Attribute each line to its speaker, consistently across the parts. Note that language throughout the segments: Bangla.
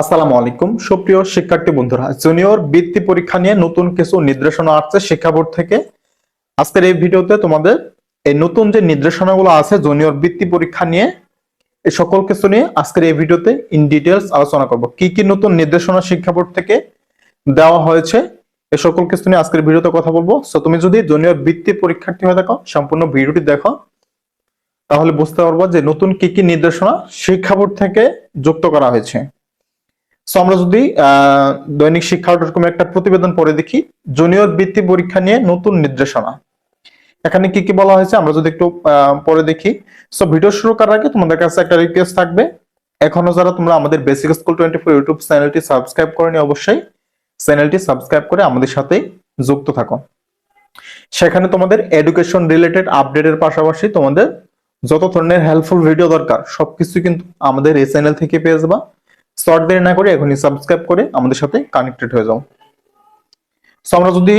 Speaker 1: আসসালামু আলাইকুম। সুপ্রিয় শিক্ষার্থী বন্ধুরা জুনিয়র বৃত্তি পরীক্ষা নিয়ে নতুন কিছু নির্দেশনা আসছে শিক্ষা বোর্ড থেকে। আজকের এই ভিডিওতে তোমাদের এই নতুন যে নির্দেশনাগুলো আছে জুনিয়র বৃত্তি পরীক্ষা নিয়ে, এই সকল কিছু নিয়ে আজকের এই ভিডিওতে ইন ডিটেলস আলোচনা করব। কি কি নতুন নির্দেশনা শিক্ষা বোর্ড থেকে দেওয়া হয়েছে, এই সকল কিছু নিয়ে আজকের ভিডিওতে কথা বলব। সো তুমি যদি জুনিয়র বৃত্তি পরীক্ষার্থী হয়ে থাকো, সম্পূর্ণ ভিডিওটি দেখো, তাহলে বুঝতে পারব যে নতুন কি কি নির্দেশনা শিক্ষা বোর্ড থেকে যুক্ত করা হয়েছে। সো আমরা যদি দৈনিক শিক্ষা ডট কম একটা প্রতিবেদন পড়ে দেখি, জুনিয়র বৃত্তি পরীক্ষা নিয়ে নতুন নির্দেশনা। এখানে কি কি বলা হয়েছে আমরা যদি একটু পরে দেখি। সো ভিডিও শুরু করার আগে তোমাদের কাছে একটা রিকোয়েস্ট থাকবে। এখনও যারা তোমরা আমাদের basic school twenty four YouTube চ্যানেলটি সাবস্ক্রাইব করেনি অবশ্যই চ্যানেলটি সাবস্ক্রাইব করে আমাদের সাথে যুক্ত থাকো। সেখানে তোমাদের এডুকেশন রিলেটেড আপডেটের পাশাপাশি তোমাদের যত ধরনের হেল্পফুল ভিডিও দরকার, সবকিছু কিন্তু আমাদের এই চ্যানেল থেকে পেয়ে যাবা। শর্ট দেরি না করে এখনই সাবস্ক্রাইব করে আমাদের সাথে কানেক্টেড হয়ে যাও। So, আমরা যদি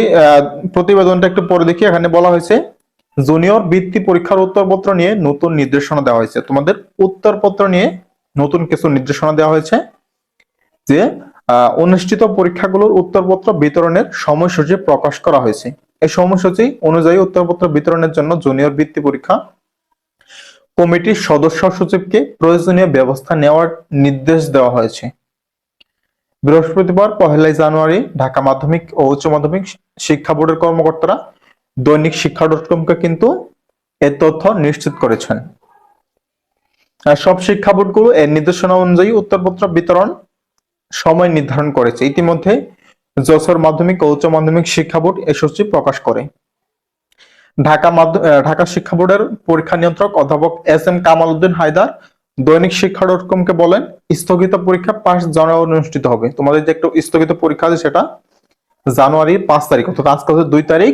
Speaker 1: প্রতিবেদনটা একটু পরে দেখি এখানে বলা হয়েছে জুনিয়র বৃত্তি পরীক্ষার উত্তরপত্র নিয়ে নতুন নির্দেশনা দেওয়া হয়েছে। তোমাদের উত্তরপত্র নিয়ে নতুন কিছু নির্দেশনা দেওয়া হয়েছে যে অনুষ্ঠিত পরীক্ষাগুলোর উত্তরপত্র বিতরণের সময়সূচি প্রকাশ করা হয়েছে। এই সময়সূচি অনুযায়ী উত্তরপত্র বিতরণের জন্য জুনিয়র বৃত্তি পরীক্ষা কমিটির সদস্য সচিবকে প্রয়োজনীয় ব্যবস্থা নেওয়ার নির্দেশ দেওয়া হয়েছে। বৃহস্পতিবার পহেলাই জানুয়ারি, ঢাকা মাধ্যমিক ও উচ্চ মাধ্যমিক শিক্ষা বোর্ডের কর্মকর্তারা দৈনিক শিক্ষা ডট কমকে কিন্তু এ তথ্য নিশ্চিত করেছেন। সব শিক্ষা বোর্ডগুলো এর নির্দেশনা অনুযায়ী উত্তরপত্র বিতরণ সময় নির্ধারণ করেছে। ইতিমধ্যে যশোর মাধ্যমিক ও উচ্চ মাধ্যমিক শিক্ষা বোর্ড এ প্রকাশ করে। ঢাকা ঢাকা শিক্ষা বোর্ডের পরীক্ষা নিয়ন্ত্রক অধ্যাপক S M Kamal Uddin Haider Dainik Shiksha dot কমকে বলেন, স্থগিত পরীক্ষা পাঁচ জানুয়ারি অনুষ্ঠিত হবে। তোমাদের যে একটু স্থগিত পরীক্ষা আছে সেটা জানুয়ারি পাঁচ তারিখ, অর্থাৎ আজকে হচ্ছে দুই তারিখ,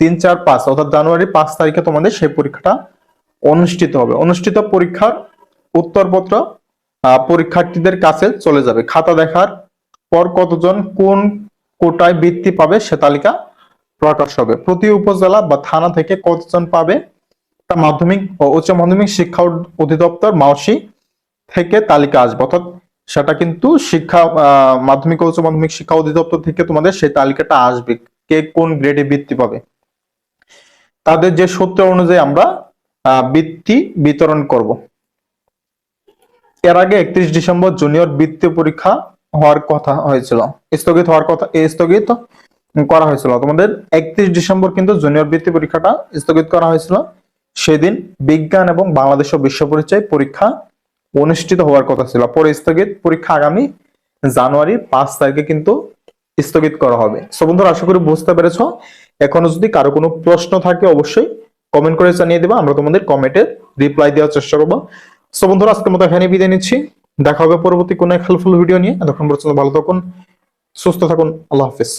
Speaker 1: তিন, চার, পাঁচ, অর্থাৎ জানুয়ারি পাঁচ তারিখে তোমাদের সেই পরীক্ষাটা অনুষ্ঠিত হবে। অনুষ্ঠিত পরীক্ষার উত্তরপত্র পরীক্ষার্থীদের কাছে চলে যাবে। খাতা দেখার পর কতজন কোন কোটায় বৃত্তি পাবে সে তালিকা প্রকাশ হবে। প্রতি উপজেলা বা থানা থেকে কতজন পাবে? তা মাধ্যমিক ও উচ্চ মাধ্যমিক শিক্ষা অধিদপ্তর মাওসি থেকে তালিকা আসবে। অর্থাৎ সেটা কিন্তু শিক্ষা মাধ্যমিক ও উচ্চ মাধ্যমিক শিক্ষা অধিদপ্তর থেকে তোমাদের সেই তালিকাটা আসবে, কে কোন গ্রেডে বৃত্তি পাবে। তাদের যে সূত্র অনুযায়ী আমরা বৃত্তি বিতরণ করব। এর আগে একত্রিশ ডিসেম্বর জুনিয়র বৃত্তি পরীক্ষা হওয়ার কথা হয়েছিল। স্থগিত হওয়ার কথা, স্থগিত করা হয়েছিল। তোমাদের একত্রিশ ডিসেম্বর কিন্তু জুনিয়র বৃত্তি পরীক্ষাটা স্থগিত করা হয়েছিল। সেদিন বিজ্ঞান এবং বাংলাদেশ ও বিশ্ব পরিচয় পরীক্ষা অনুষ্ঠিত হওয়ার কথা ছিল। পরে স্থগিত পরীক্ষা আগামী জানুয়ারির পাঁচ তারিখে কিন্তু স্থগিত করা হবে। সো বন্ধুরা, আশা করি বুঝতে পেরেছ। এখনও যদি কারও কোনো প্রশ্ন থাকে, অবশ্যই কমেন্ট করে জানিয়ে দেবা। আমরা তোমাদের কমেন্টের রিপ্লাই দেওয়ার চেষ্টা করব। সো বন্ধুরা, আজকের মতো এখানে বিদায় নিচ্ছি। দেখা হবে পরবর্তী কোনো এক হেল্পফুল ভিডিও নিয়ে। এতক্ষণ পর্যন্ত ভালো থাকুন, সুস্থ থাকুন। আল্লাহ হাফিজ।